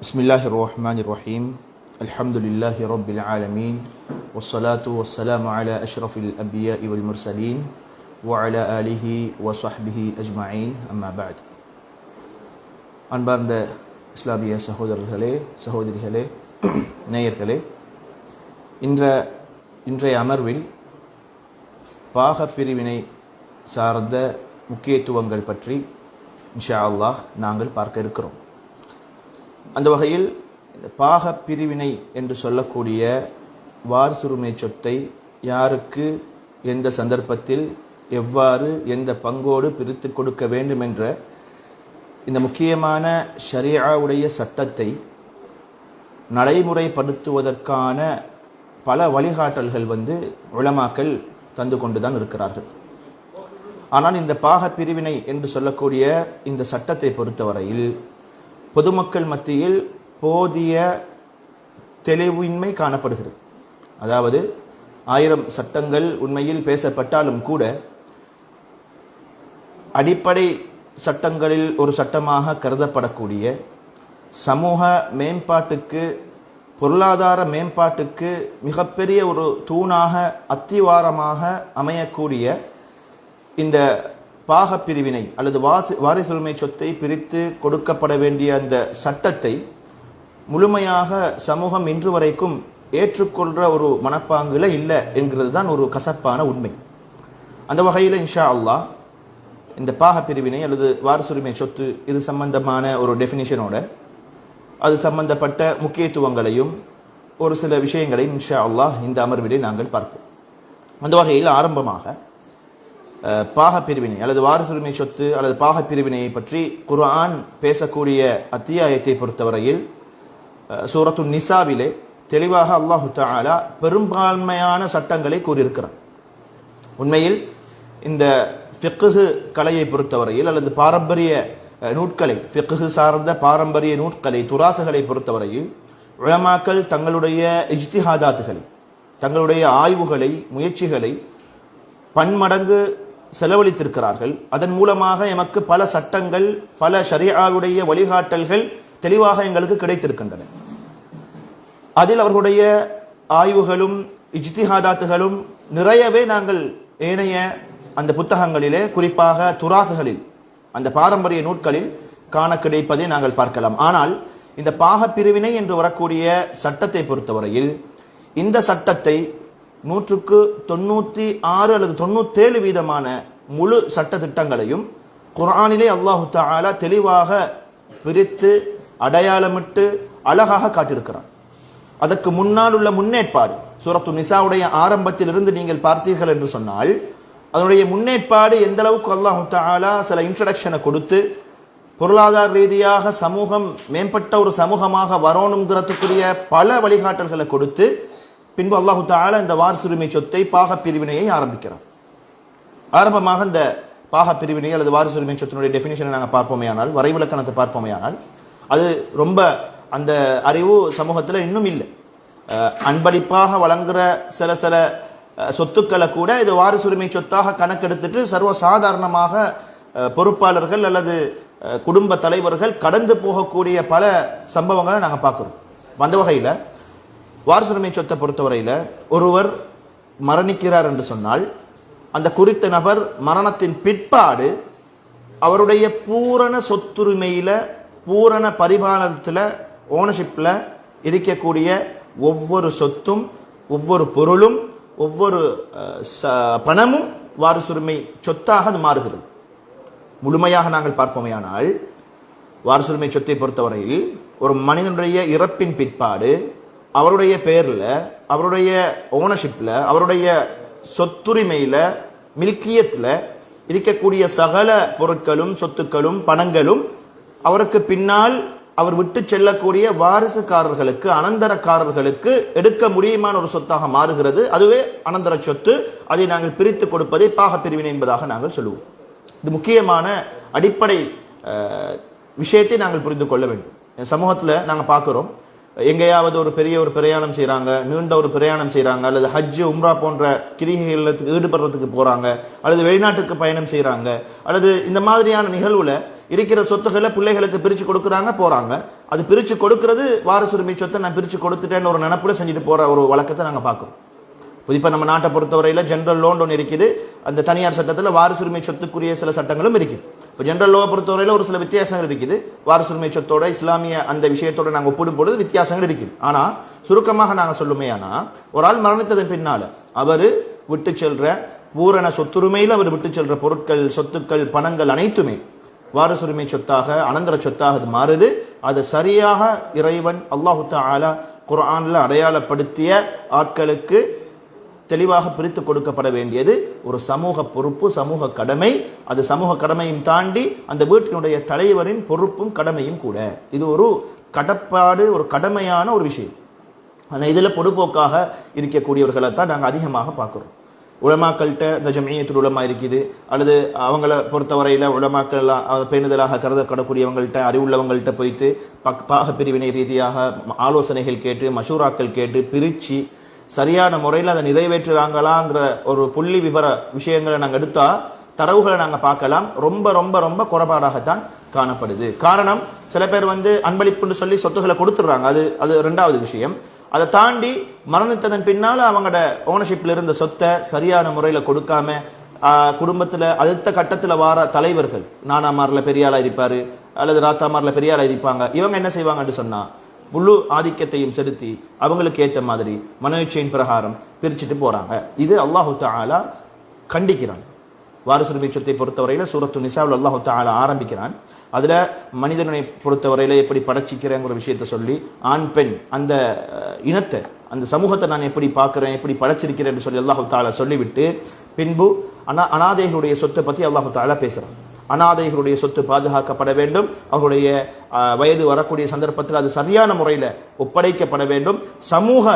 بسم الله الرحمن الرحيم الحمد لله رب العالمين والصلاة والسلام على أشرف الأنبياء والمرسلين وعلى آله وصحبه أجمعين أما بعد அன்பார்ந்த இஸ்லாமிய சகோதரர்களே சகோதரிகளே நேயர்களே இன்ற இன்றைய அமர்வில் பாகப் பிரிவினை சார்ந்த முக்கியத்துவங்கள் பற்றி இன்ஷா அல்லாஹ் நாங்கள் பார்க்க இருக்கிறோம் அந்த வகையில் இந்த பாக பிரிவினை என்று சொல்லக்கூடிய வாரிசுரிமை சொத்தை யாருக்கு எந்த சந்தர்ப்பத்தில் எவ்வாறு எந்த பங்கோடு பிரித்து கொடுக்க வேண்டும் என்ற இந்த முக்கியமான ஷரியாவுடைய சட்டத்தை நடைமுறைப்படுத்துவதற்கான பல வழிகாட்டல்கள் வந்து உலமாக்கள் தந்து கொண்டு தான் இருக்கிறார்கள். ஆனால் இந்த பாக பிரிவினை என்று சொல்லக்கூடிய இந்த சட்டத்தை பொறுத்தவரையில் பொதுமக்கள் மத்தியில் போதிய தெளிவின்மை காணப்படுகிறது. அதாவது ஆயிரம் சட்டங்கள் உண்மையில் பேசப்பட்டாலும் கூட அடிப்படை சட்டங்களில் ஒரு சட்டமாக கருதப்படக்கூடிய சமூக மேம்பாட்டுக்கு பொருளாதார மேம்பாட்டுக்கு மிகப்பெரிய ஒரு தூணாக அத்திவாரமாக அமையக்கூடிய இந்த பாகப்பிரிவினை அல்லது வாசி வாரிசுரிமை சொத்தை பிரித்து கொடுக்கப்பட வேண்டிய அந்த சட்டத்தை முழுமையாக சமூகம் இன்று வரைக்கும் ஏற்றுக்கொள்கிற ஒரு மனப்பாங்கில் இல்லை என்கிறது தான் ஒரு கசப்பான உண்மை. அந்த வகையில் இன்ஷா அல்லாஹ் இந்த பாகப்பிரிவினை அல்லது வாரிசுரிமை சொத்து இது சம்பந்தமான ஒரு டெஃபினிஷனோட அது சம்பந்தப்பட்ட முக்கியத்துவங்களையும் ஒரு சில விஷயங்களையும் இன்ஷா அல்லாஹ் இந்த அமர்விலே நாங்கள் பார்ப்போம். அந்த வகையில் ஆரம்பமாக அஹ், பாக பிரிவினை அல்லது வாரசுரிமை சொத்து அல்லது பாக பிரிவினையை பற்றி குர்ஆன் பேசக்கூடிய அத்தியாயத்தை பொறுத்தவரையில் சூரத்து நிசாவிலே தெளிவாக அல்லாஹு தாலா பெரும்பான்மையான சட்டங்களை கூறியிருக்கிறான். உண்மையில் இந்த ஃபிக்குஹு கலையை பொறுத்தவரையில் அல்லது பாரம்பரிய அஹ், நூட்களை சார்ந்த பாரம்பரிய நூட்களை துராசுகளை பொறுத்தவரையில் உளமாக்கள் தங்களுடைய இஜ்திஹாதாத்துகளை தங்களுடைய ஆய்வுகளை முயற்சிகளை பன்மடங்கு செலவழித்திருக்கிறார்கள். அதன் மூலமாக எமக்கு பல சட்டங்கள் பல ஷரியாவுடைய வழிகாட்டல்கள் தெளிவாக எங்களுக்கு கிடைத்திருக்கின்றன. அதில் அவர்களுடைய ஆய்வுகளும் இஜ்திஹாதாத்துகளும் நிறையவே நாங்கள் ஏனைய அந்த புத்தகங்களிலே குறிப்பாக துராசுகளில் அந்த பாரம்பரிய நூட்களில் காண கிடைப்பதை நாங்கள் பார்க்கலாம். ஆனால் இந்த பாகப்பிரிவினை என்று வரக்கூடிய சட்டத்தை பொறுத்தவரையில் இந்த சட்டத்தை நூற்றுக்கு தொண்ணூற்றி ஆறு அல்லது தொண்ணூத்தேழு வீதமான முழு சட்ட திட்டங்களையும் குரானிலே அல்லாஹு தாலா தெளிவாக பிரித்து அடையாளமிட்டு அழகாக காட்டியிருக்கிறான். அதற்கு முன்னால் உள்ள முன்னேற்பாடு சூரத்து நிசாவுடைய ஆரம்பத்தில் இருந்து நீங்கள் பார்த்தீர்கள் என்று சொன்னால் அதனுடைய முன்னேற்பாடு எந்த அளவுக்கு அல்லாஹு தாலா சில இன்ட்ரடக்ஷனை கொடுத்து பொருளாதார ரீதியாக சமூகம் மேம்பட்ட ஒரு சமூகமாக வரணுங்கிறதுக்குரிய பல வழிகாட்டல்களை கொடுத்து பின்பு அல்லாஹு தாலா இந்த வாரிசுரிமை சொத்தை பாக பிரிவினையை ஆரம்பிக்கிறார் ஆரம்பமாக இந்த பாக பிரிவினை அல்லது வாரிசுரிமை சொத்தினுடைய டெஃபினேஷனை நாங்கள் பார்ப்போமே ஆனால் வரைவிலக்கணத்தை பார்ப்போமே ஆனால் அது ரொம்ப அந்த அறிவு சமூகத்தில் இன்னும் இல்லை. அன்பளிப்பாக வழங்குற சில சில சொத்துக்களை கூட இது வாரிசுரிமை சொத்தாக கணக்கெடுத்துட்டு சர்வ சாதாரணமாக பொறுப்பாளர்கள் அல்லது குடும்ப தலைவர்கள் கடந்து போகக்கூடிய பல சம்பவங்களை நாங்கள் பார்க்குறோம். அந்த வகையில் வாரசுரிமை சொத்தை பொறுத்தவரையில் ஒருவர் மரணிக்கிறார் என்று சொன்னால் அந்த குறித்த நபர் மரணத்தின் பிற்பாடு அவருடைய பூரண சொத்துரிமையில் பூரண பரிபாலனத்தில் ஓனர்ஷிப்பில் இருக்கக்கூடிய ஒவ்வொரு சொத்தும் ஒவ்வொரு பொருளும் ஒவ்வொரு ச- பணமும் வாரசுரிமை சொத்தாக அது மாறுகிறது. முழுமையாக நாங்கள் பார்ப்போமேயானால் வாரசுரிமை சொத்தை பொறுத்தவரையில் ஒரு மனிதனுடைய இறப்பின் பிற்பாடு அவருடைய பெயரில் அவருடைய ஓனர்ஷிப்பில் அவருடைய சொத்துரிமையில் மில்கியத்தில் இருக்கக்கூடிய சகல பொருட்களும் சொத்துக்களும் பணங்களும் அவருக்கு பின்னால் அவர் விட்டு செல்லக்கூடிய வாரிசுக்காரர்களுக்கு அனந்தரக்காரர்களுக்கு எடுக்க முடியுமான ஒரு சொத்தாக மாறுகிறது. அதுவே அனந்தர சொத்து. அதை நாங்கள் பிரித்து கொடுப்பதை பாகப்பிரிவினை என்பதாக நாங்கள் சொல்லுவோம். இது முக்கியமான அடிப்படை விஷயத்தை நாங்கள் புரிந்து கொள்ள வேண்டும். சமூகத்தில் நாங்கள் பார்க்குறோம். எங்கேயாவது ஒரு பெரிய ஒரு பிரயாணம் செய்கிறாங்க நீண்ட ஒரு பிரயாணம் செய்கிறாங்க அல்லது ஹஜ்ஜு உம்ரா போன்ற கிரிகைகளுக்கு ஈடுபடுறதுக்கு போகிறாங்க அல்லது வெளிநாட்டுக்கு பயணம் செய்கிறாங்க அல்லது இந்த மாதிரியான நிகழ்வில் இருக்கிற சொத்துக்களை பிள்ளைகளுக்கு பிரித்து கொடுக்குறாங்க போகிறாங்க அது பிரித்து கொடுக்கறது வாரசுரிமை சொத்தை நான் பிரித்து கொடுத்துட்டேன்னு ஒரு நினப்புல செஞ்சுட்டு போகிற ஒரு வழக்கத்தை நாங்கள் பார்க்குறோம். இப்போ நம்ம நாட்டை பொறுத்தவரையில் ஜென்ரல் லோன் ஒன்று இருக்குது. அந்த தனியார் சட்டத்தில் வாரிசுரிமை சொத்துக்குரிய சில சட்டங்களும் இருக்குது. இப்போ ஜென்ரல் லோவை பொறுத்தவரையில் ஒரு சில வித்தியாசங்கள் இருக்குது. வாரசுரிமை சொத்தோட இஸ்லாமிய அந்த விஷயத்தோட நாங்கள் ஒப்பிடும் பொழுது வித்தியாசங்கள் இருக்குது. ஆனால் சுருக்கமாக நாங்கள் சொல்லுமே ஆனால் ஒரு ஆள் மரணித்ததன் பின்னால் அவர் விட்டு செல்ற பூரண சொத்துரிமையில் அவர் விட்டு செல்ற பொருட்கள் சொத்துக்கள் பணங்கள் அனைத்துமே வாரசுரிமை சொத்தாக அனந்தர சொத்தாக அது மாறுது. அது சரியாக இறைவன் அல்லாஹு ஆலா குரானில் அடையாளப்படுத்திய ஆட்களுக்கு தெளிவாக பிரித்து கொடுக்கப்பட வேண்டியது ஒரு சமூக பொறுப்பு சமூக கடமை. அது சமூக கடமையும் தாண்டி அந்த வீட்டினுடைய தலைவரின் பொறுப்பும் கடமையும் கூட. இது ஒரு கடப்பாடு ஒரு கடமையான ஒரு விஷயம். ஆனால் இதில் பொதுப்போக்காக இருக்கக்கூடியவர்களை தான் நாங்கள் அதிகமாக பார்க்குறோம். உலமாக்கள்கிட்ட இந்த ஜமியத்தில் உலமா இருக்குது. அல்லது அவங்கள பொறுத்தவரையில் உலமாக்கள் எல்லாம், பேணுதலாக கருதப்படக்கூடியவங்கள்ட்ட அறிவுள்ளவங்கள்ட்ட போய்த்து பக் பாக பிரிவினை ரீதியாக ஆலோசனைகள் கேட்டு மஷூராக்கள் கேட்டு பிரித்து சரியான முறையில் அதை நிறைவேற்றுறாங்களாங்கிற ஒரு புள்ளி விவர விஷயங்களை நாங்கள் எடுத்தால் தரவுகளை நாங்கள் பார்க்கலாம். ரொம்ப ரொம்ப ரொம்ப குறைபாடாகத்தான் காணப்படுது. காரணம் சில பேர் வந்து அன்பளிப்புன்னு சொல்லி சொத்துக்களை கொடுத்துட்றாங்க. அது அது ரெண்டாவது விஷயம். அதை தாண்டி மரணித்ததன் பின்னால் அவங்களோட ஓனர்ஷிப்பில் இருந்த சொத்தை சரியான முறையில் கொடுக்காம குடும்பத்தில் அடுத்த கட்டத்தில் வார தலைவர்கள் நானாமாரில் பெரியாளாக இருப்பார் அல்லது ராத்தாமாரில் பெரியாளாக இருப்பாங்க இவங்க என்ன செய்வாங்கன்னு சொன்னால் முழு ஆதிக்கத்தையும் செலுத்தி அவங்களுக்கு ஏற்ற மாதிரி மனோச்சையின் பிரகாரம் பிரிச்சுட்டு போகிறாங்க இது அல்லாஹு தாலா கண்டிக்கிறான். வாரிசுரிமை சொத்தை பொறுத்தவரையில் சூரத்து நிசாவில் அல்லாஹு தாலா ஆரம்பிக்கிறான். அதில் மனிதனை பொறுத்தவரையில் எப்படி படைச்சிக்கிறேங்கிற விஷயத்தை சொல்லி ஆண் பெண் அந்த இனத்தை அந்த சமூகத்தை நான் எப்படி பார்க்குறேன் எப்படி படைச்சிருக்கிறேன் சொல்லி அல்லாஹு தாலா சொல்லிவிட்டு பின்பு அனா அனாதைகளுடைய சொத்தை பற்றி அல்லாஹு தாலா பேசுகிறான் அனாதைகளுடைய சொத்து பாதுகாக்கப்பட வேண்டும். அவர்களுடைய வயது வரக்கூடிய சந்தர்ப்பத்தில் அது சரியான முறையில் ஒப்படைக்கப்பட வேண்டும். சமூக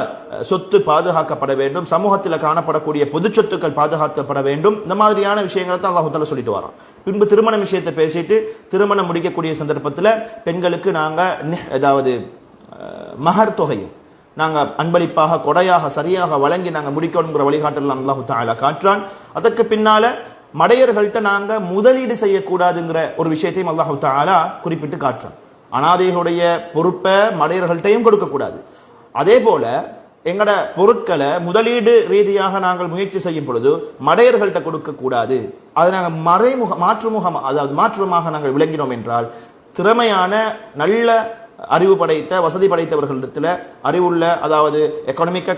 சொத்து பாதுகாக்கப்பட வேண்டும். சமூகத்தில் காணப்படக்கூடிய பொது சொத்துக்கள் பாதுகாக்கப்பட வேண்டும். இந்த மாதிரியான விஷயங்களை தான் அல்லாஹால சொல்லிட்டு வரோம் பின்பு திருமண விஷயத்தை பேசிட்டு திருமணம் முடிக்கக்கூடிய சந்தர்ப்பத்தில் பெண்களுக்கு நாங்கள் ஏதாவது மகர் தொகையும் நாங்கள் அன்பளிப்பாக கொடையாக சரியாக வழங்கி நாங்கள் முடிக்கணுங்கிற வழிகாட்டல் அல்லாஹு தாலா காற்றான் அதற்கு பின்னால மடையர்கள்ட்ட நாங்க முதலீடு செய்யக்கூடாதுங்கிற ஒரு விஷயத்தையும் அல்லாஹு தாலா குறிப்பிட்டு காட்டுறோம் அனாதைகளுடைய பொறுப்பை மடையர்கள்ட்டையும் கொடுக்கக்கூடாது. அதே போல எங்கட பொருட்களை முதலீடு ரீதியாக நாங்கள் முயற்சி செய்யும் பொழுது மடையர்கள்ட்ட கொடுக்கக்கூடாது. அதை நாங்கள் மறைமுக மாற்றுமுகம் அதாவது மாற்றுமாக நாங்கள் விளங்கினோம் என்றால் திறமையான நல்ல அறிவு படைத்த வசதி படைத்தவர்களிடத்துல அறிவுள்ள அதாவது எக்கனாமிக்க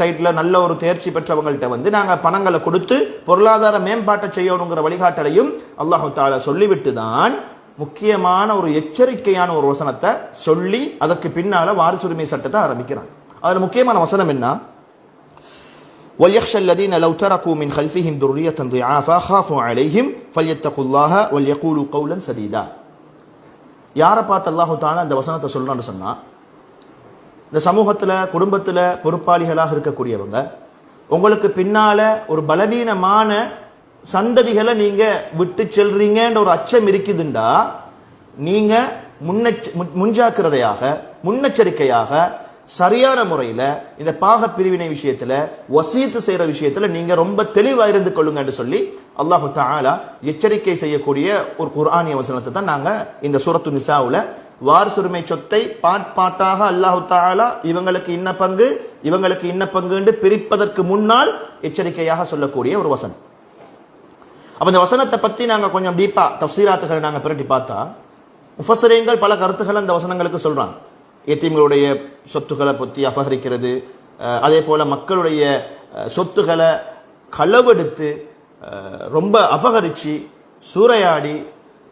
சைட்ல நல்ல ஒரு தேர்ச்சி பெற்றவங்கள்ட்ட வந்து நாங்க பணங்களை கொடுத்து பொருளாதார மேம்பாட்டை செய்யணுங்கிற வழிகாட்டலையும் அல்லாஹு தாலா சொல்லிவிட்டு தான் முக்கியமான ஒரு எச்சரிக்கையான ஒரு வசனத்தை சொல்லி அதற்கு பின்னால வாரிசுரிமை சட்டத்தை ஆரம்பிக்கிறான் அதுல முக்கியமான வசனம் என்ன وليخشى الذين لو تركوا من خلفهم ذرية ضعافا خافوا عليهم فليتقوا الله وليقولوا قولا سديدا யாரை பார்த்து அல்லாஹு அந்த வசனத்தை சொல்லணும்னு சொன்னால் இந்த சமூகத்தில் குடும்பத்தில் பொறுப்பாளிகளாக இருக்கக்கூடியவங்க உங்களுக்கு பின்னால் ஒரு பலவீனமான சந்ததிகளை நீங்கள் விட்டு செல்றீங்கன்ற ஒரு அச்சம் இருக்குதுண்டா நீங்கள் முன்னெச்ச முன்ஜாக்கிரதையாக முன்னெச்சரிக்கையாக சரியான முறையில் இந்த பாக பிரிவினை விஷயத்தில் வசீத்து செய்கிற விஷயத்தில் நீங்கள் ரொம்ப தெளிவாக இருந்து கொள்ளுங்கன்னு சொல்லி அல்லாஹு தாலா எச்சரிக்கை செய்யக்கூடிய ஒரு குர்ஆனிய வசனத்தை தான் நாங்க இந்த சூரத்து நிசாவுல வாரிசுரிமை சொத்தை பாட் பாட்டாக அல்லாஹு தாலா இவங்களுக்கு இன்ன பங்கு இவங்களுக்கு இன்ன பங்குன்னு பிரிப்பதற்கு முன்னால் எச்சரிக்கையாக சொல்லக்கூடிய ஒரு வசனம். அப்ப இந்த வசனத்தை பத்தி நாங்க கொஞ்சம் டீப்பா தஃசீராத்துகளை நாங்க பிரட்டி பார்த்தா முஃபஸரீன்கள் பல கருத்துக்களை அந்த வசனங்களுக்கு சொல்றாங்க. எத்தீம்களுடைய சொத்துக்களை பற்றி அபகரிக்கிறது அதே போல மக்களுடைய சொத்துக்களை களவெடுத்து ரொம்ப அபகரிச்சு சூறையாடி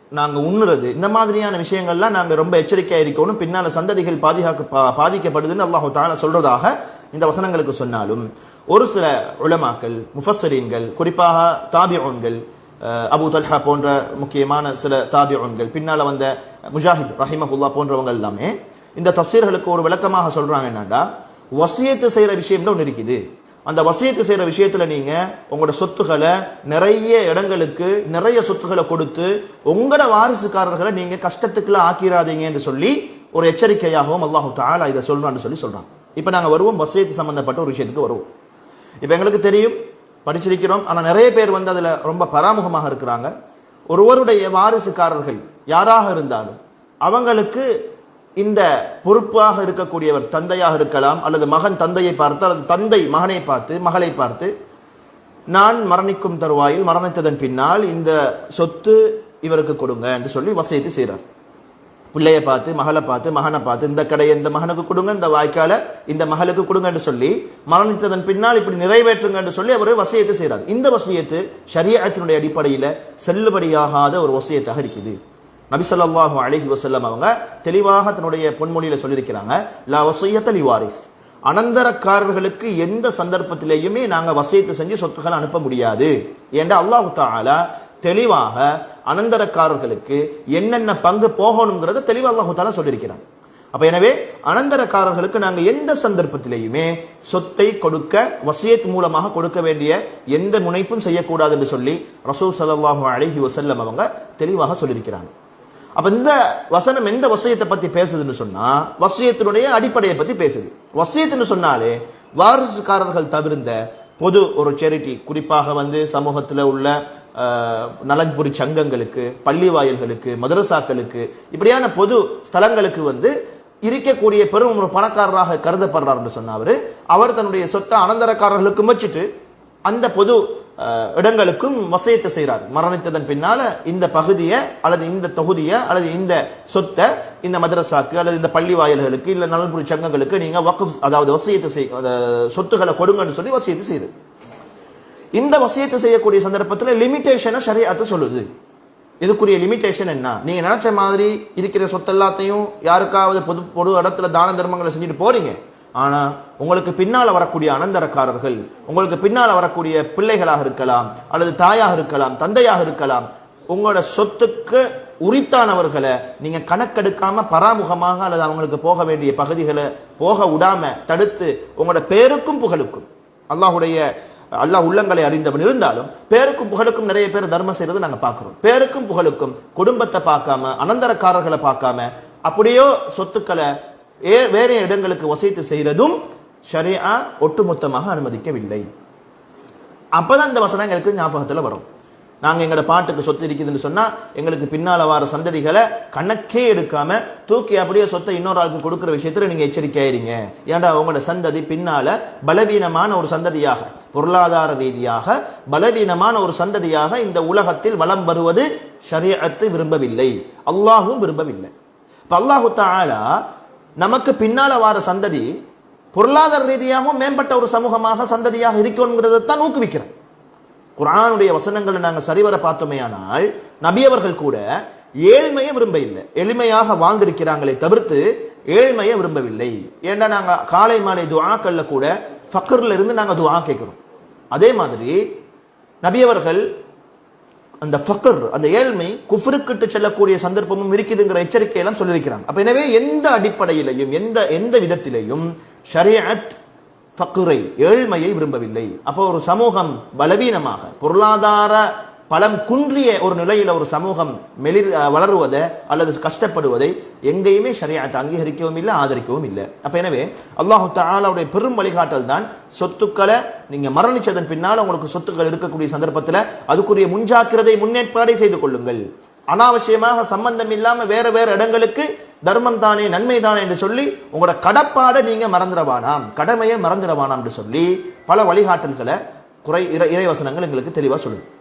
நாங்கள் உண்ணுறது. இந்த மாதிரியான விஷயங்கள்லாம் நாங்கள் ரொம்ப எச்சரிக்கையாக இருக்கணும். பின்னால் சந்ததிகள் பாதுகாக்க பா- பாதிக்கப்படுதுன்னு அல்லாஹு தாலா சொல்கிறதாக இந்த வசனங்களுக்கு சொன்னாலும் ஒரு சில உலமாக்கள் முஃபஸ்ஸரீன்கள் குறிப்பாக தாபியோன்கள் அபு தல்ஹா போன்ற முக்கியமான சில தாபியோன்கள் பின்னால் வந்த முஜாஹித் ரஹிமஹுல்லா போன்றவங்க எல்லாமே இந்த தஃசீர்களுக்கு ஒரு விளக்கமாக சொல்கிறாங்க என்னண்டா வசியத்து செய்கிற விஷயம்னு ஒன்று இருக்குது. அந்த வசியத்து செய்கிற விஷயத்தில் நீங்கள் உங்களோட சொத்துக்களை நிறைய இடங்களுக்கு நிறைய சொத்துக்களை கொடுத்து உங்களோட வாரிசுக்காரர்களை நீங்கள் கஷ்டத்துக்குள்ள ஆக்கிராதீங்கன்னு சொல்லி ஒரு எச்சரிக்கையாகவும் அல்லாஹு தாலா இதை சொல்லணும்னு சொல்லி சொல்கிறான் இப்போ நாங்கள் வருவோம் வசியத்து சம்மந்தப்பட்ட ஒரு விஷயத்துக்கு வருவோம். இப்போ எங்களுக்கு தெரியும் படிச்சிருக்கிறோம் ஆனால் நிறைய பேர் வந்து அதில் ரொம்ப பராமுகமாக இருக்கிறாங்க. ஒருவருடைய வாரிசுக்காரர்கள் யாராக இருந்தாலும் அவங்களுக்கு இந்த பொறுப்பாக இருக்கக்கூடியவர் தந்தையாக இருக்கலாம் அல்லது மகன் தந்தையை பார்த்து அல்லது தந்தை மகனை பார்த்து மகளை பார்த்து நான் மரணிக்கும் தருவாயில் மரணித்ததன் பின்னால் இந்த சொத்து இவருக்கு கொடுங்க என்று சொல்லி வசியத்தை செய்கிறார். பிள்ளையை பார்த்து மகளை பார்த்து மகனை பார்த்து இந்த கடையை இந்த மகனுக்கு கொடுங்க இந்த வாய்க்கால இந்த மகளுக்கு கொடுங்க என்று சொல்லி மரணித்ததன் பின்னால் இப்படி நிறைவேற்றுங்க என்று சொல்லி அவர் வசியத்தை செய்கிறார். இந்த வசியத்து ஷரியத்தினுடைய அடிப்படையில் செல்லுபடியாகாத ஒரு வசியத்தாக இருக்குது. நபிசல்லாஹு அலஹி வசல்லம் அவங்க தெளிவாக தன்னுடைய பொன்மொழியில சொல்லியிருக்கிறாங்க லா வசியத்த லிவாரிஸ் அனந்தரக்காரர்களுக்கு எந்த சந்தர்ப்பத்திலேயுமே நாங்கள் வசியத்தை செஞ்சு சொத்துக்களை அனுப்ப முடியாது. ஏன்டா அல்லாஹு தாலா தெளிவாக அனந்தரக்காரர்களுக்கு என்னென்ன பங்கு போகணுங்கிறத தெளிவாக அல்லாஹு தாலா சொல்லியிருக்கிறான். அப்போ எனவே அனந்தரக்காரர்களுக்கு நாங்கள் எந்த சந்தர்ப்பத்திலேயுமே சொத்தை கொடுக்க வசியத் மூலமாக கொடுக்க வேண்டிய எந்த முனைப்பும் செய்யக்கூடாது என்று சொல்லி ரசூல் ஸல்லல்லாஹு அழகி வசல்லம் அவங்க தெளிவாக சொல்லியிருக்கிறாங்க. அப்ப இந்த வசனம் எந்த வசியத்தை பத்தி பேசுதுன்னு சொன்னா வசியத்தினுடைய அடிப்படையை பத்தி பேசுது. வசியத்துன்னு சொன்னாலே வாரிசுக்காரர்கள் தவிர்ந்த பொது ஒரு சேரிட்டி குறிப்பாக வந்து சமூகத்தில் உள்ள நலன்புரி சங்கங்களுக்கு பள்ளி வாயில்களுக்கு மதரசாக்களுக்கு இப்படியான பொது ஸ்தலங்களுக்கு வந்து இருக்கக்கூடிய பெரும் ஒரு பணக்காரராக கருதப்படுறாருன்னு சொன்ன அவர். தன்னுடைய சொத்தை அனந்தரக்காரர்களுக்கு வச்சுட்டு அந்த பொது இடங்களுக்கும் வசியத்தை செய்கிறார் மரணித்ததன் பின்னால இந்த பகுதியை அல்லது இந்த தொகுதியை அல்லது இந்த சொத்தை இந்த மதரசாக்கு அல்லது இந்த பள்ளி வாயில்களுக்கு இல்லை நலன்புரி சங்கங்களுக்கு நீங்க வக்கு அதாவது வசியத்தை செய் சொத்துக்களை கொடுங்கன்னு சொல்லி வசியத்தை செய்யுது இந்த வசியத்தை செய்யக்கூடிய சந்தர்ப்பத்தில் லிமிட்டேஷனை ஷரியத்து சொல்லுது. இதுக்குரிய லிமிட்டேஷன் என்ன? நீங்க நினைச்ச மாதிரி இருக்கிற சொத்து எல்லாத்தையும் யாருக்காவது பொது பொது இடத்துல தான தர்மங்களை செஞ்சுட்டு போறீங்க. ஆனால் உங்களுக்கு பின்னால் வரக்கூடிய அனந்தரக்காரர்கள் உங்களுக்கு பின்னால் வரக்கூடிய பிள்ளைகளாக இருக்கலாம் அல்லது தாயாக இருக்கலாம் தந்தையாக இருக்கலாம் உங்களோட சொத்துக்கு உரித்தானவர்களை நீங்க கணக்கெடுக்காம பராமுகமாக அல்லது அவங்களுக்கு போக வேண்டிய பகுதிகளை போக விடாம தடுத்து உங்களோட பேருக்கும் புகழுக்கும். அல்லாஹுடைய அல்லாஹ் உள்ளங்களை அறிந்தவன் இருந்தாலும் பேருக்கும் புகழுக்கும் நிறைய பேர் தர்மம் செய்யறது நாங்கள் பார்க்குறோம். பேருக்கும் புகழுக்கும் குடும்பத்தை பார்க்காம அனந்தரக்காரர்களை பார்க்காம அப்படியோ சொத்துக்களை வேற இடங்களுக்கு வசித்து செய்கிறதும் ஷரியா ஒட்டுமொத்தமாக அனுமதிக்கவில்லை. அப்போதான் இந்த வசனம் எங்களுக்கு ஞாபகத்தில் வரும். நாங்கள் எங்களோட பாட்டுக்கு சொத்து இருக்குதுன்னு சொன்னால் எங்களுக்கு பின்னால் வர சந்ததிகளை கணக்கே எடுக்காம தூக்கி அப்படியே சொத்தை இன்னொரு ஆளுக்கு கொடுக்குற விஷயத்துல நீங்க எச்சரிக்கையாயிருங்க ஏன்டா உங்களோட சந்ததி பின்னால் பலவீனமான ஒரு சந்ததியாக பொருளாதார ரீதியாக பலவீனமான ஒரு சந்ததியாக இந்த உலகத்தில் வலம் வருவது ஷரியத்து விரும்பவில்லை. அல்லாஹும் விரும்பவில்லை. இப்போ அல்லாஹு தாலா நமக்கு பின்னால வார சந்ததி பொருளாதார ரீதியாகவும் மேம்பட்ட ஒரு சமூகமாக சந்ததியாக இருக்கணுங்கிறத தான் ஊக்குவிக்கிறோம். குரானுடைய வசனங்களை நாங்கள் சரிவர பார்த்தோமே ஆனால் நபியவர்கள் கூட ஏழ்மையை விரும்ப இல்லை எளிமையாக வாழ்ந்திருக்கிறாங்களே தவிர்த்து ஏழ்மையை விரும்பவில்லை. ஏன்னா நாங்கள் காலை மாலை துவாக்கல்ல கூட ஃபக்கர்ல இருந்து நாங்கள் துவா கேட்கிறோம். அதே மாதிரி நபியவர்கள் அந்த ஃபக்கர் அந்த ஏழ்மை குஃபருக்கிட்டு செல்லக்கூடிய சந்தர்ப்பமும் இருக்குதுங்கிற எச்சரிக்கையெல்லாம் சொல்லியிருக்கிறாங்க. அப்போ எனவே எந்த அடிப்படையிலையும் எந்த எந்த விதத்திலையும் ஷரியத் ஃபக்ரை ஏழ்மையை விரும்பவில்லை. அப்போ ஒரு சமூகம் பலவீனமாக பொருளாதார பலம் குன்றிய ஒரு நிலையில் ஒரு சமூகம் மெளிர் வளருவதை அல்லது கஷ்டப்படுவதை எங்கேயுமே ஷரியத்தை அங்கீகரிக்கவும் இல்லை ஆதரிக்கவும் இல்லை. அப்போ எனவே அல்லாஹு தாலாவுடைய பெரும் வழிகாட்டல் தான் சொத்துக்களை நீங்கள் மரணிச்சதன் பின்னால் உங்களுக்கு சொத்துக்கள் இருக்கக்கூடிய சந்தர்ப்பத்தில் அதுக்குரிய முன்ஜாக்கிரதை முன்னேற்பாடை செய்து கொள்ளுங்கள். அனாவசியமாக சம்பந்தம் இல்லாமல் வேற வேற இடங்களுக்கு தர்மம் தானே நன்மை தானே என்று சொல்லி உங்களோட கடப்பாடை நீங்கள் மறந்துடவானாம். கடமையை மறந்துடவானாம் என்று சொல்லி பல வழிகாட்டல்களை குறை இறை இறைவசனங்கள் எங்களுக்கு தெளிவாக சொல்லுங்கள்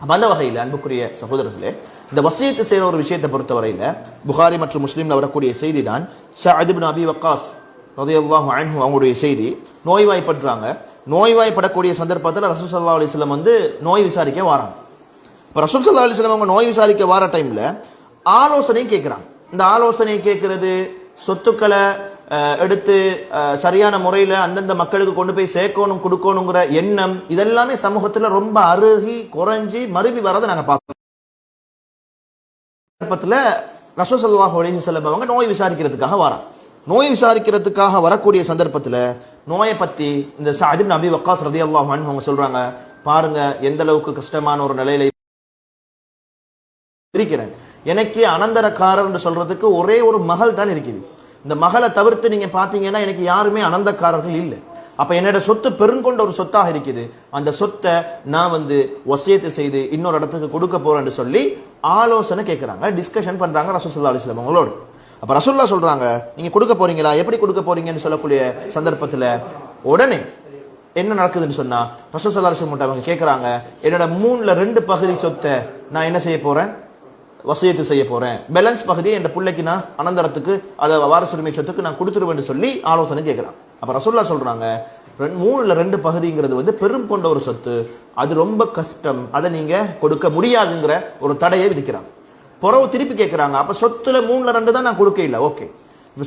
அப்ப அந்த வகையில் அன்புக்குரிய சகோதரர்களே இந்த வசியத்து செய்கிற ஒரு விஷயத்தை பொறுத்தவரையில் புகாரி மற்றும் முஸ்லீமில் வரக்கூடிய செய்தி தான் ஷாஹிபின் அபி வக்காஸ் ரதையல்லாஹு அன்ஹு அவங்களுடைய செய்தி. நோய்வாய்ப்படுறாங்க. நோய்வாய்ப்படக்கூடிய சந்தர்ப்பத்தில் ரசூல் சல்லா அலிஸ்லம் வந்து நோய் விசாரிக்க வராங்க. இப்போ ரசூல் சல்லா அலிஸ்லம் அவங்க நோய் விசாரிக்க வர டைமில் ஆலோசனையும் கேட்குறாங்க இந்த ஆலோசனை கேட்கறது சொத்துக்களை எடுத்து அஹ், சரியான முறையில் அந்தந்த மக்களுக்கு கொண்டு போய் சேர்க்கணும் கொடுக்கணுங்கிற எண்ணம் இதெல்லாமே சமூகத்தில் ரொம்ப அருகி குறைஞ்சி மறுபி வரதை நாங்கள் பார்க்கணும் சந்தர்ப்பத்தில் ரசோசல்லாஹ் அலைஹி வஸல்லம் அவங்க நோய் விசாரிக்கிறதுக்காக வரா நோய் விசாரிக்கிறதுக்காக வரக்கூடிய சந்தர்ப்பத்தில் நோயை பற்றி இந்த சாதிப் நபி வக்காஸ் ரதி அல்லாஹான்னு அவங்க சொல்றாங்க. பாருங்க எந்த அளவுக்கு கஷ்டமான ஒரு நிலையில இருக்கிறேன். எனக்கு அனந்தரக்காரர் என்று சொல்றதுக்கு ஒரே ஒரு மகள் தான் இருக்குது. இந்த மகளை தவிர்த்து நீங்க பாத்தீங்கன்னா எனக்கு யாருமே அனந்தக்காரர்கள் இல்லை. அப்ப என்னோட சொத்து பெருங்கொண்ட ஒரு சொத்தாக இருக்குது. அந்த சொத்தை நான் வந்து ஒசையத்தை செய்து இன்னொரு இடத்துக்கு கொடுக்க போறேன்னு சொல்லி ஆலோசனை கேட்குறாங்க டிஸ்கஷன் பண்றாங்க ரசூசல்லா அலிஸ்லாம் வஸல்லம் அவங்களோடு. அப்ப ரசூல்லா சொல்றாங்க நீங்க கொடுக்க போறீங்களா? எப்படி கொடுக்க போறீங்கன்னு சொல்லக்கூடிய சந்தர்ப்பத்துல உடனே என்ன நடக்குதுன்னு சொன்னா ரசூசல்லா அலிஸ்லாம் அவங்க கேட்குறாங்க என்னோட மூணுல ரெண்டு பகுதி சொத்தை நான் என்ன செய்ய போறேன்? வசியத்து செய்ய போறேன். பேலன்ஸ் பகுதியை என் பிள்ளைக்கு நான் அனந்தரத்துக்கு அதை வாரசுரிமை சொத்துக்கு நான் கொடுத்துருவேன்னு சொல்லி ஆலோசனை கேட்கிறான் அப்ப ரசோல்லா சொல்றாங்க ரெண்டு- மூணுல ரெண்டு பகுதிங்கிறது வந்து பெரும் கொண்ட ஒரு சொத்து. அது ரொம்ப கஷ்டம். அதை நீங்க கொடுக்க முடியாதுங்கிற ஒரு தடையை விதிக்கிறாங்க. புறவு திருப்பி கேட்கிறாங்க அப்ப சொத்துல மூணுல ரெண்டு தான் நான் கொடுக்க இல்லை. ஓகே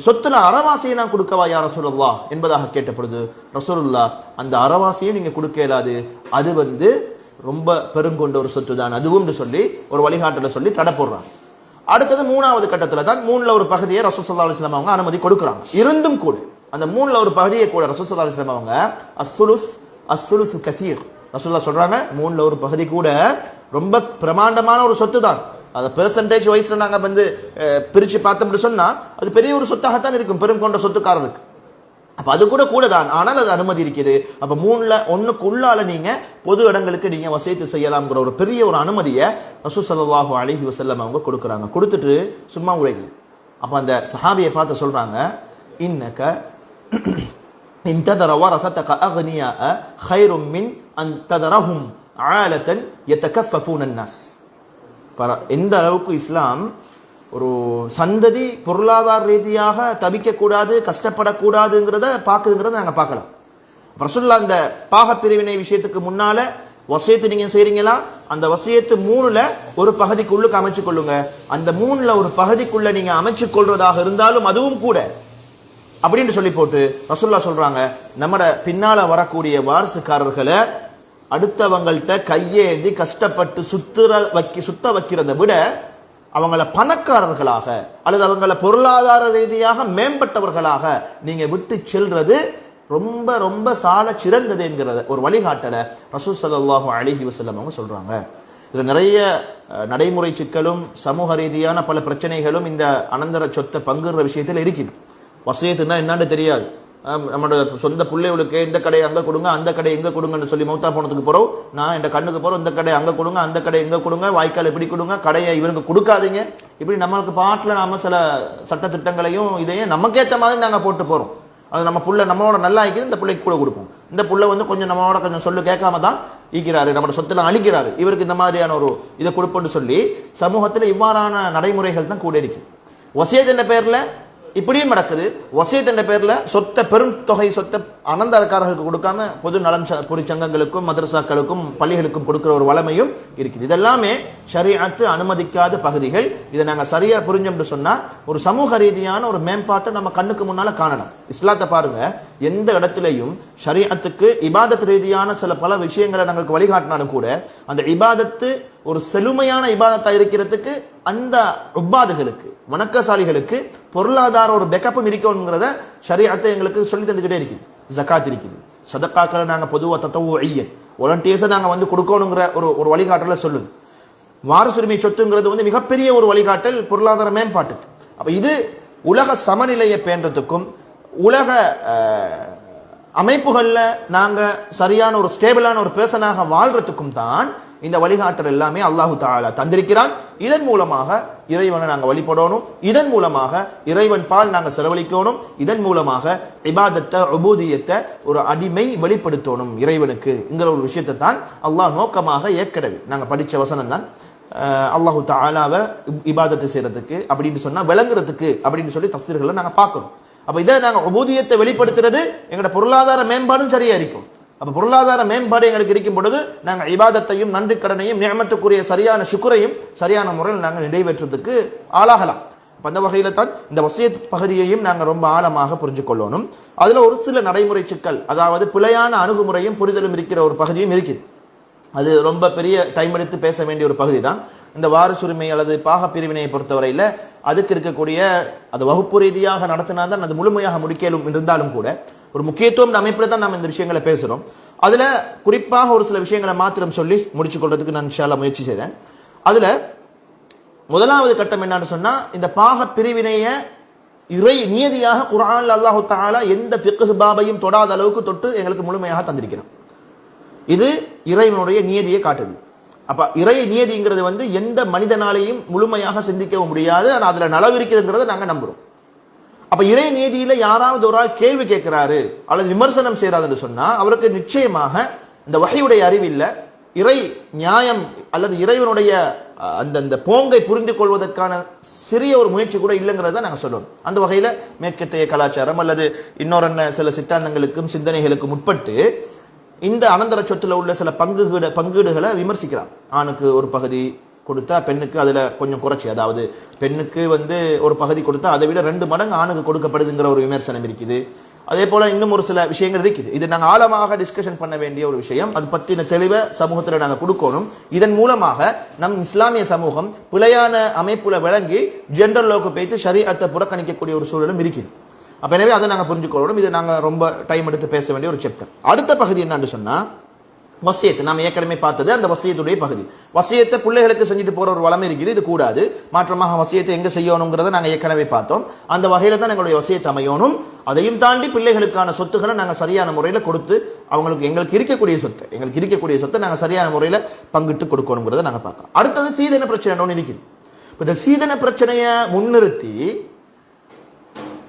சொத்துல அறவாசியை நான் கொடுக்கவா யார் ரசூலுல்லா என்பதாக கேட்ட பொழுது ரசூலுல்லா அந்த அறவாசியை நீங்க கொடுக்க இயலாது. அது வந்து ரொம்ப பெருங்கொண்ட ஒரு சொத்து தான். அதுவும் சொல்லி ஒரு வழிகாட்டல சொல்லி தடை போடுறாங்க. அடுத்தது மூணாவது கட்டத்தில் தான் மூணில் ஒரு பகுதியை ரசூல் சல்லா அலிஸ்லாம் அவங்க அனுமதி கொடுக்குறாங்க. இருந்தும் கூட அந்த மூணில் ஒரு பகுதியை கூட ரசூல் சல்லா அலிஸ்லாம் அவங்க அசுலுஸ் அசுலுஸ் கசீர். ரசூல்லா சொல்கிறாங்க மூணில் ஒரு பகுதி கூட ரொம்ப பிரமாண்டமான ஒரு சொத்து தான். அதை பெர்சன்டேஜ் வைஸில் நாங்கள் வந்து பிரித்து பார்த்தோம்னு சொன்னால் அது பெரிய ஒரு சொத்தாகத்தான் இருக்கும். பெரும் கொண்ட சொத்துக்காரருக்கு அப்போ அது கூட கூட தான் ஆனால் அது அனுமதி இருக்குது. அப்போ மூணில் ஒன்றுக்குள்ளால் நீங்கள் பொது இடங்களுக்கு நீங்கள் வசதி செய்யலாம்ங்கிற ஒரு பெரிய ஒரு அனுமதியை ரசூ சல்லாஹூ அலஹி வசல்லம் அவங்க கொடுக்குறாங்க. கொடுத்துட்டு சும்மா உழைக்கல. அப்போ அந்த சஹாபியை பார்த்து சொல்கிறாங்க இன்னக்க இன் இன்ததரவா ரசத்தக அகனியா ஹைரும் மின் அந்ததரஹும் ஆழத்தன் எத்தக்க ஃபஃபூன் அன்னாஸ் எந்த அளவுக்கு இஸ்லாம் ஒரு சந்ததி பொருளாதார ரீதியாக தவிக்கக்கூடாது கஷ்டப்படக்கூடாதுங்கிறத பார்க்குதுங்கிறத நாங்கள் பார்க்கலாம். ரசுல்லா அந்த பாகப்பிரிவினை விஷயத்துக்கு முன்னால வசியத்து நீங்கள் செய்கிறீங்களா அந்த வசியத்து மூணுல ஒரு பகுதிக்குள்ளுக்கு அமைச்சு கொள்ளுங்க. அந்த மூணுல ஒரு பகுதிக்குள்ள நீங்கள் அமைச்சு கொள்றதாக இருந்தாலும் அதுவும் கூட. அப்படின்னு சொல்லி போட்டு ரசுல்லா சொல்றாங்க. நம்மட பின்னால வரக்கூடிய வாரிசுக்காரர்களை அடுத்தவங்கள்ட்ட கையேந்தி கஷ்டப்பட்டு சுத்துற வைக்க சுத்த வைக்கிறத விட அவங்கள பணக்காரர்களாக அல்லது அவங்கள பொருளாதார ரீதியாக மேம்பட்டவர்களாக நீங்க விட்டு செல்றது ரொம்ப ரொம்ப சால சிறந்தது என்கிறத ஒரு வழிகாட்டலை ரசூல் ஸல்லல்லாஹு அலைஹி வசல்லம் அவங்க சொல்றாங்க. இதில் நிறைய நடைமுறை சிக்கலும் சமூக ரீதியான பல பிரச்சனைகளும் இந்த அனந்தர சொத்தை பங்குற விஷயத்தில் இருக்குது வசியத்துனா என்னன்னு தெரியாது. நம்மளோட சொந்த பிள்ளைகளுக்கு இந்த கடையை அங்கே கொடுங்க அந்த கடை எங்கே கொடுங்கன்னு சொல்லி மௌத்தா போனதுக்கு போகிறோம் நான் என் கண்ணுக்கு போகிறோம் இந்த கடை அங்கே கொடுங்க அந்த கடை எங்கே கொடுங்க வாய்க்கால் இப்படி கொடுங்க கடையை இவருக்கு கொடுக்காதீங்க. இப்படி நம்மளுக்கு பாட்டில் நாம சில சட்ட திட்டங்களையும் இதையும் நமக்கேற்ற மாதிரி நாங்கள் போட்டு போகிறோம் அது நம்ம புள்ள நம்மளோட நல்லா ஆக்கிது இந்த பிள்ளைக்கு கூட கொடுப்போம். இந்த புள்ள வந்து கொஞ்சம் நம்மளோட கொஞ்சம் சொல்லு கேட்காம தான் ஈக்கிறாரு நம்மளோட சொத்துல அழிக்கிறாரு. இவருக்கு இந்த மாதிரியான ஒரு இதை கொடுப்போம்னு சொல்லி சமூகத்தில் இவ்வாறான நடைமுறைகள் தான் கூட இருக்கு. ஒசேஜ் என்ற பேரில் இப்படியும் நடக்குது. வசியத் என்ற பேரில் சொத்தை பெரும் தொகை சொத்தை அனந்தரக்காரர்களுக்கு கொடுக்காம பொது நலன் ச- பொதுச்சங்கங்களுக்கும் மதரசாக்களுக்கும் பள்ளிகளுக்கும் கொடுக்குற ஒரு வளமையும் இருக்குது. இதெல்லாமே ஷரீஅத்து அனுமதிக்காத பகுதிகள். இதை நாங்கள் சரியாக புரிஞ்சோம்னு சொன்னால் ஒரு சமூக ரீதியான ஒரு மேம்பாட்டை நம்ம கண்ணுக்கு முன்னால் காணலாம் இஸ்லாத்தை பாருங்க. எந்த இடத்துலையும் ஷரீஅத்துக்கு இபாதத் ரீதியான சில பல விஷயங்களை நாங்களுக்கு வழிகாட்டினாலும் கூட அந்த இபாதத்து ஒரு செழுமையான இபாதத்தா இருக்கிறதுக்கு அந்த உபாதுகளுக்கு வணக்கசாலிகளுக்கு பொருளாதார ஒரு பெக்கப்பும் இருக்கணுங்கிறத சரியாத்தை எங்களுக்கு சொல்லி தந்துக்கிட்டே இருக்குது. ஜக்காத் இருக்குது. சதக்காக்களை நாங்கள் பொதுவாக தத்தவோ ஐயன் ஒலண்டியர்ஸை நாங்கள் வந்து கொடுக்கணுங்கிற ஒரு ஒரு வழிகாட்டல சொல்லுது. வாரசுரிமை சொத்துங்கிறது வந்து மிகப்பெரிய ஒரு வழிகாட்டல் பொருளாதார மேம்பாட்டுக்கு. அப்போ இது உலக சமநிலையை பேன்றதுக்கும் உலக அமைப்புகளில் நாங்கள் சரியான ஒரு ஸ்டேபிளான ஒரு பேர்சனாக வாழ்றதுக்கும் தான் இந்த வழிகாட்டல் எல்லாமே அல்லாஹு தாலா தந்திருக்கிறான். இதன் மூலமாக இறைவனை நாங்கள் வழிபடணும். இதன் மூலமாக இறைவன் பால் நாங்கள் செலவழிக்கணும். இதன் மூலமாக இபாதத்தை உபூதியத்தை ஒரு அடிமை வெளிப்படுத்தணும் இறைவனுக்குங்கிற ஒரு விஷயத்தை தான் அல்லாஹ் நோக்கமாக ஏற்கனவே நாங்கள் படித்த வசனம் தான் அல்லாஹு தாலாவை இபாதத்தை செய்யறதுக்கு அப்படின்னு சொன்னா விளங்குறதுக்கு அப்படின்னு சொல்லி தப்சீர்களை நாங்கள் பார்க்கணும் அப்போ இதை நாங்கள் உபூதியத்தை வெளிப்படுத்துறது எங்களோட பொருளாதார மேம்பாடும் சரியா இருக்கும். அப்போ பொருளாதார மேம்பாடு எங்களுக்கு இருக்கும் பொழுது நாங்கள் இபாதத்தையும் நன்றி கடனையும் நியமத்துக்குரிய சரியான சுக்குரையும் சரியான முறையில் நாங்கள் நிறைவேற்றுறதுக்கு ஆளாகலாம். அப்ப அந்த வகையில் தான் இந்த வசியத் பகுதியையும் நாங்கள் ரொம்ப ஆழமாக புரிஞ்சு கொள்ளணும் அதில் ஒரு சில நடைமுறை சிக்கல் அதாவது பிழையான அணுகுமுறையும் புரிதலும் இருக்கிற ஒரு பகுதியும் இருக்குது. அது ரொம்ப பெரிய டைம் எடுத்து பேச வேண்டிய ஒரு பகுதி தான் இந்த வாரிசுரிமை அல்லது பாக பிரிவினையை பொறுத்தவரையில் அதுக்கு இருக்கக்கூடிய அது வகுப்பு ரீதியாக நடத்தினா தான் அது முழுமையாக முடிக்கலும் இருந்தாலும் கூட ஒரு முக்கியத்துவம் அமைப்பில் தான் நம்ம இந்த விஷயங்களை பேசுகிறோம் அதில் குறிப்பாக ஒரு சில விஷயங்களை மாத்திரம் சொல்லி முடிச்சு கொள்றதுக்கு நான் இன்ஷா முயற்சி செய்தேன் அதில் முதலாவது கட்டம் என்னன்னு சொன்னால் இந்த பாக பிரிவினையை இறை நியதியாக குரான் அல்லாஹு தாலா எந்த ஃபிக்கு பாபையும் தொடாத அளவுக்கு தொட்டு எங்களுக்கு முழுமையாக தந்திருக்கிறோம் இது இறைவனுடைய நியதியை காட்டுது. அப்ப இறை நியதிங்கிறது வந்து எந்த மனிதனாலையும் முழுமையாக சிந்திக்கவும் முடியாது ஆனால் அதுல நலவு இருக்குதுங்கிறத நாங்க நம்புறோம். அப்ப இறை நீதியில யாராவது ஒரு ஆள் கேள்வி கேட்கிறாரு அல்லது விமர்சனம் செய்யறாருன்னு சொன்னா அவருக்கு நிச்சயமாக இந்த வகையுடைய அறிவில்ல இறை நியாயம் அல்லது இறைவனுடைய அந்த அந்த போங்கை புரிந்து கொள்வதற்கான சிறிய ஒரு முயற்சி கூட இல்லைங்கிறத நாங்க சொல்லணும். அந்த வகையில மேற்கத்தைய கலாச்சாரம் அல்லது இன்னொரு என்ன சில சித்தாந்தங்களுக்கும் சிந்தனைகளுக்கும் உட்பட்டு இந்த அனந்தர சொத்தில் உள்ள சில பங்குகீடு பங்கீடுகளை விமர்சிக்கிறார் ஆணுக்கு ஒரு பகுதி கொடுத்தா பெண்ணுக்கு அதில் கொஞ்சம் குறைச்சி. அதாவது பெண்ணுக்கு வந்து ஒரு பகுதி கொடுத்தா அதை விட ரெண்டு மடங்கு ஆணுக்கு கொடுக்கப்படுதுங்கிற ஒரு விமர்சனம் இருக்குது. அதே போல் இன்னும் ஒரு சில விஷயங்கள் இருக்குது. இது நாங்கள் ஆழமாக டிஸ்கஷன் பண்ண வேண்டிய ஒரு விஷயம். அது பற்றின தெளிவை சமூகத்தில் நாங்கள் கொடுக்கணும். இதன் மூலமாக நம் இஸ்லாமிய சமூகம் பிழையான அமைப்பில் விளங்கி ஜென்ரல் லோக்கு பேத்து ஷரீஅத்தை புறக்கணிக்கக்கூடிய ஒரு சூழலும் இருக்குது. அப்போ எனவே அதை நாங்கள் புரிஞ்சுக்கொள்ளணும் இது நாங்கள் ரொம்ப டைம் எடுத்து பேச வேண்டிய ஒரு சாப்டர் அடுத்த பகுதி என்னன்னு சொன்னால் வசியத்தை. நாம் ஏற்கனவே பார்த்தது அந்த வசியத்துடைய பகுதி. வசியத்தை பிள்ளைகளுக்கு செஞ்சுட்டு போகிற ஒரு வளமை இருக்குது இது கூடாது. மாற்றமாக வசியத்தை எங்கே செய்யணுங்கிறத நாங்கள் ஏற்கனவே பார்த்தோம். அந்த வகையில் தான் எங்களுடைய வசியத்தை அமையணும். அதையும் தாண்டி பிள்ளைகளுக்கான சொத்துக்களை நாங்கள் சரியான முறையில் கொடுத்து அவங்களுக்கு எங்களுக்கு இருக்கக்கூடிய சொத்து எங்களுக்கு இருக்கக்கூடிய சொத்தை நாங்கள் சரியான முறையில் பங்கிட்டு கொடுக்கணுங்கிறத நாங்கள் பார்த்தோம். அடுத்தது சீதன பிரச்சனை ஒன்று இருக்குது. இப்போ இந்த சீதன பிரச்சனையை முன்னிறுத்தி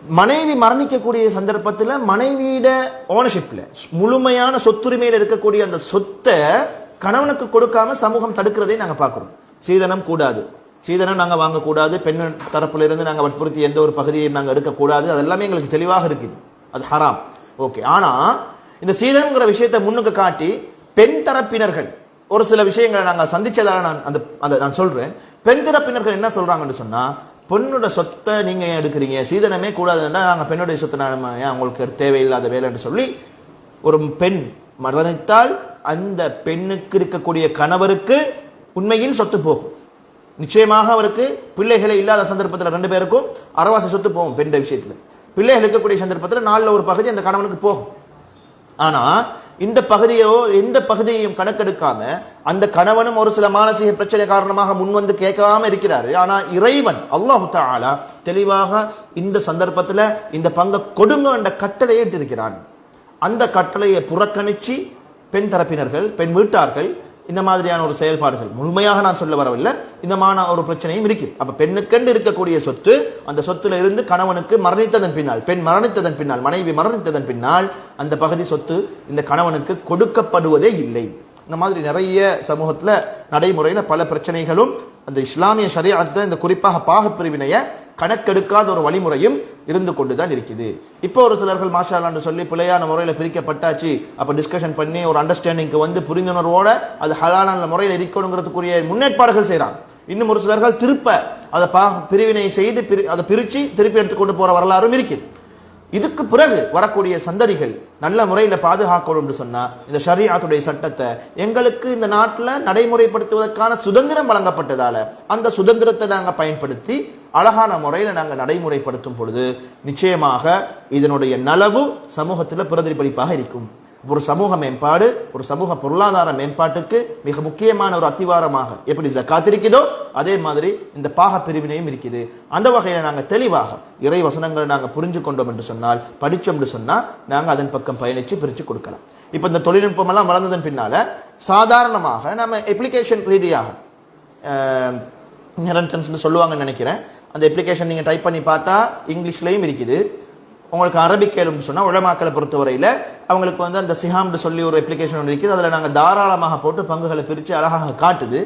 மனைவி மரணிக்கக்கூடிய சந்தர்ப்பத்தில் மனைவியிட ஓனர்ஷிப்பில் முழுமையான சொத்துரிமையில் இருக்கக்கூடிய அந்த சொத்தை கணவனுக்கு கொடுக்காம சமூகம் தடுக்கிறதை நாங்கள் பார்க்குறோம். சீதனம் கூடாது. சீதனம் நாங்கள் வாங்கக்கூடாது. பெண் தரப்பிலிருந்து இருந்து வற்புறுத்தி எந்த ஒரு பகுதியையும் நாங்கள் எடுக்கக்கூடாது. அது எல்லாமே எங்களுக்கு தெளிவாக இருக்குது. அது ஹராம். ஓகே. ஆனால் இந்த சீதனங்கிற விஷயத்தை முன்னுக்கு காட்டி பெண் தரப்பினர்கள் ஒரு சில விஷயங்களை நாங்கள் சந்தித்ததாக நான் அந்த அதை நான் சொல்கிறேன் பெண் தரப்பினர்கள் என்ன சொல்கிறாங்கன்னு சொன்னால் பெண்ணோட சொத்தை நீங்கள் ஏன் எடுக்கிறீங்க? சீதனமே கூடாதுன்னா நாங்கள் பெண்ணுடைய சொத்தை நான் ஏன் உங்களுக்கு தேவையில்லாத வேலைன்னு சொல்லி ஒரு பெண் மரணித்தால் அந்த பெண்ணுக்கு இருக்கக்கூடிய கணவருக்கு உண்மையில் சொத்து போகும். நிச்சயமாக அவருக்கு பிள்ளைகளை இல்லாத சந்தர்ப்பத்தில் ரெண்டு பேருக்கும் அரவாசி சொத்து போகும் பெண் விஷயத்தில். பிள்ளைகள் இருக்கக்கூடிய சந்தர்ப்பத்தில் நாளில் ஒரு பகுதி அந்த கணவனுக்கு போகும். ஆனால் இந்த பகுதியோ எந்த பகுதியையும் கணக்கெடுக்காம அந்த கணவனும் ஒரு சில மானசீக பிரச்சனை காரணமாக முன் வந்து கேட்காம இருக்கிறாரு. ஆனா இறைவன் அல்லாஹு தாலா தெளிவாக இந்த சந்தர்ப்பத்துல இந்த பங்கை கொடுங்க என்ற கட்டளையை இருக்கிறான் அந்த கட்டளையை புறக்கணிச்சு பெண் தரப்பினர்கள் பெண் வீட்டார்கள் இந்த மாதிரியான ஒரு செயல்பாடுகள் முழுமையாக நான் சொல்ல வரவில்லை. இந்த மான ஒரு பிரச்சனையும் இருக்கு. அப்ப பெண்ணுக்கென்று இருக்கக்கூடிய சொத்து அந்த சொத்துல இருந்து கணவனுக்கு மரணித்ததன் பின்னால் பெண் மரணித்ததன் பின்னால் மனைவி மரணித்ததன் பின்னால் அந்த பகுதி சொத்து இந்த கணவனுக்கு கொடுக்கப்படுவதே இல்லை. இந்த மாதிரி நிறைய சமூகத்துல நடைமுறையில பல பிரச்சனைகளும் அந்த இஸ்லாமிய ஷரீஅத்தை இந்த குறிப்பாக பாகப்பிரிவினையை கணக்கெடுக்காத ஒரு வழிமுறையும் இருந்து கொண்டு தான் இருக்குது. இப்போ ஒரு சிலர்கள் மாஷாலான்னு சொல்லி பிழையான முறையில் பிரிக்கப்பட்டாச்சு. அப்போ டிஸ்கஷன் பண்ணி ஒரு அண்டர்ஸ்டாண்டிங்க்கு வந்து புரிந்துணர்வோட அது ஹலான முறையில் இருக்கணுங்கிறதுக்குரிய முன்னேற்பாடுகள் செய்கிறான் இன்னும் ஒரு சிலர்கள் திருப்ப அதை பா பிரிவினை செய்து பிரி அதை பிரித்து திருப்பி எடுத்துக்கொண்டு போகிற வரலாறும் இருக்குது இதுக்கு பிறகு வரக்கூடிய சந்ததிகள் நல்ல முறையில் பாதுகாக்கணும் என்று இந்த ஷரியாத்துடைய சட்டத்தை எங்களுக்கு இந்த நாட்டில் நடைமுறைப்படுத்துவதற்கான சுதந்திரம் வழங்கப்பட்டதால் அந்த சுதந்திரத்தை நாங்கள் பயன்படுத்தி அழகான முறையில் நாங்கள் நடைமுறைப்படுத்தும் பொழுது நிச்சயமாக இதனுடைய நலவு சமூகத்தில் பிரதிபலிப்பாக இருக்கும். ஒரு சமூக மேம்பாடு ஒரு சமூக பொருளாதார மேம்பாட்டுக்கு மிக முக்கியமான ஒரு அத்திவாரமாக எப்படி ஜக்காத் இருக்குதோ அதே மாதிரி இந்த பாக பிரிவினையும் இருக்குது. அந்த வகையில் நாங்கள் தெளிவாக இறை வசனங்களை நாங்கள் புரிஞ்சு கொண்டோம் என்று சொன்னால் படித்தோம் என்று சொன்னால் நாங்கள் அதன் பக்கம் பயணித்து பிரித்து கொடுக்கலாம். இப்போ இந்த தொழில்நுட்பமெல்லாம் வளர்ந்ததன் பின்னால் சாதாரணமாக நம்ம அப்ளிகேஷன் ரீதியாக இன்ஹெரன்டன்ஸ்னு சொல்லுவாங்கன்னு நினைக்கிறேன். அந்த அப்ளிகேஷன் நீங்கள் டைப் பண்ணி பார்த்தா இங்கிலீஷ்லேயும் இருக்குது. உங்களுக்கு அரபிக் கேளும்னு சொன்னால் உழமாக்களை பொறுத்தவரையில் அவங்களுக்கு வந்து அந்த சிஹாம்னு சொல்லி ஒரு அப்ளிகேஷன் ஒன்று இருக்குது. அதில் நாங்கள் தாராளமாக போட்டு பங்குகளை பிரித்து அழகாக காட்டுது.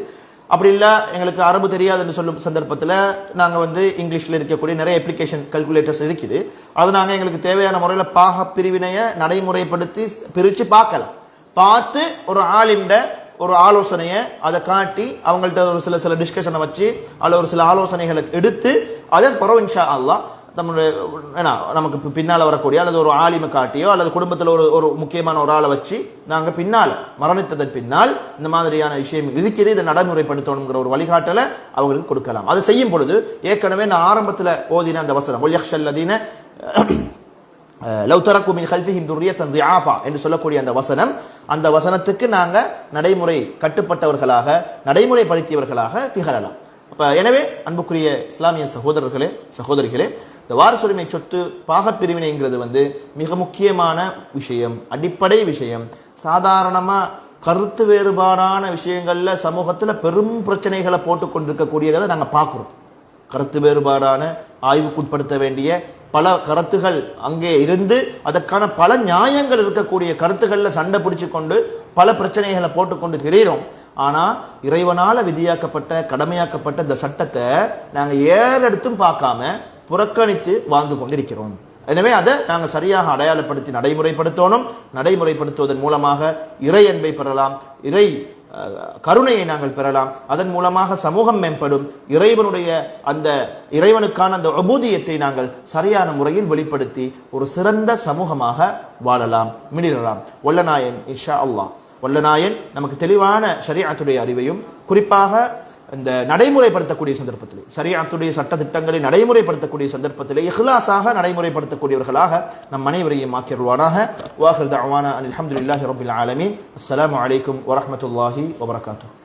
அப்படி இல்லை எங்களுக்கு அரபு தெரியாதுன்னு சொல்லும் சந்தர்ப்பத்தில் நாங்கள் வந்து இங்கிலீஷில் இருக்கக்கூடிய நிறைய அப்ளிகேஷன் கல்குலேட்டர்ஸ் இருக்குது. அது நாங்கள் எங்களுக்கு தேவையான முறையில் பாக பிரிவினையை நடைமுறைப்படுத்தி பிரித்து பார்க்கலாம். பார்த்து ஒரு ஆளிண்ட ஒரு ஆலோசனையை அதை காட்டி அவங்கள்ட்ட ஒரு சில சில டிஸ்கஷனை வச்சு அதில் ஒரு சில ஆலோசனைகளை எடுத்து அதன் பிறகு இன்ஷா அல்லாஹ் நம்மளுடைய ஏன்னா நமக்கு பின்னால் வரக்கூடிய அல்லது ஒரு ஆலிமை காட்டியோ அல்லது குடும்பத்தில் ஒரு ஒரு முக்கியமான ஒரு ஆளை வச்சு நாங்கள் பின்னால் மரணித்ததன் பின்னால் இந்த மாதிரியான விஷயம் இருக்குது இதை நடைமுறைப்படுத்தணுங்கிற ஒரு வழிகாட்டலை அவங்களுக்கு கொடுக்கலாம். அதை செய்யும் பொழுது ஏற்கனவே நான் ஆரம்பத்தில் ஓதின அந்த வசனம் ஒல்யக்ஷல்லதீன லவ் தரக்கு மின் கல்ஃபிஹிம் துர்ரியத்தன் தியாஃபா என்று சொல்லக்கூடிய அந்த வசனம் அந்த வசனத்துக்கு நாங்கள் நடைமுறை கட்டுப்பட்டவர்களாக நடைமுறைப்படுத்தியவர்களாக திகழலாம். அப்போ எனவே அன்புக்குரிய இஸ்லாமிய சகோதரர்களே சகோதரிகளே இந்த வாரசுரிமை சொத்து பாகப் பிரிவினைங்கிறது வந்து மிக முக்கியமான விஷயம் அடிப்படை விஷயம். சாதாரணமாக கருத்து வேறுபாடான விஷயங்களில் சமூகத்தில் பெரும் பிரச்சனைகளை போட்டு கொண்டிருக்கக்கூடியதை நாங்கள் பார்க்குறோம். கருத்து வேறுபாடான ஆய்வுக்குட்படுத்த வேண்டிய பல கருத்துகள் அங்கே இருந்து அதற்கான பல நியாயங்கள் இருக்கக்கூடிய கருத்துக்களில் சண்டை பிடிச்சு கொண்டு பல பிரச்சனைகளை போட்டுக்கொண்டு தெரியிறோம். ஆனால் இறைவனால் விதியாக்கப்பட்ட கடமையாக்கப்பட்ட இந்த சட்டத்தை நாங்கள் ஏறெடுத்தும் பார்க்காம புறக்கணித்து வாழ்ந்து கொண்டிருக்கிறோம். எனவே அதை நாங்கள் சரியாக அடையாளப்படுத்தி நடைமுறைப்படுத்தணும். நடைமுறைப்படுத்துவதன் மூலமாக இறை அன்பை பெறலாம். இறை கருணையை நாங்கள் பெறலாம். அதன் மூலமாக சமூகம் மேம்படும். இறைவனுடைய அந்த இறைவனுக்கான அந்த அபூதியத்தை நாங்கள் சரியான முறையில் வெளிப்படுத்தி ஒரு சிறந்த சமூகமாக வாழலாம். மிளிரலாம் வல்லநாயன் இஷா அல்லாஹ். வல்லநாயன் நமக்கு தெளிவான ஷரீஅத்துடைய அறிவையும் குறிப்பாக இந்த நடைமுறைப்படுத்தக்கூடிய சந்தர்ப்பத்திலே சரியாத்துடைய சட்ட திட்டங்களை நடைமுறைப்படுத்தக்கூடிய சந்தர்ப்பத்திலே இஹ்லாஸாக நடைமுறைப்படுத்தக்கூடியவர்களாக நம் அனைவரையும் ஆக்கிடுவானாக வாஹிர் தஅவானா அனில் அல்ஹம்துலில்லாஹி ரப்பில் ஆலமீன். அஸ்ஸலாமு அலைக்கும் வரஹ்மத்துல்லாஹி